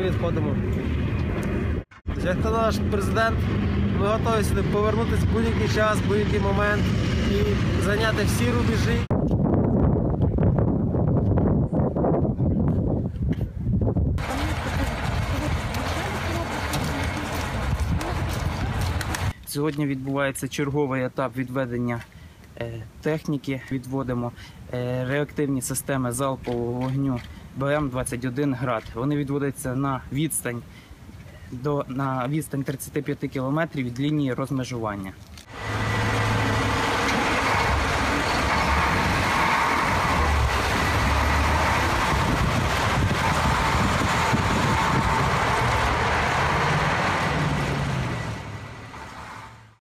відводимо. Як то наш президент, ми готові сюди повернутися в будь-який час, в будь-який момент і зайняти всі рубежі. Сьогодні відбувається черговий етап відведення е, техніки. Відводимо е, реактивні системи залпового вогню БМ-21 град. Вони відводяться на відстань до на відстань 35 км від лінії розмежування.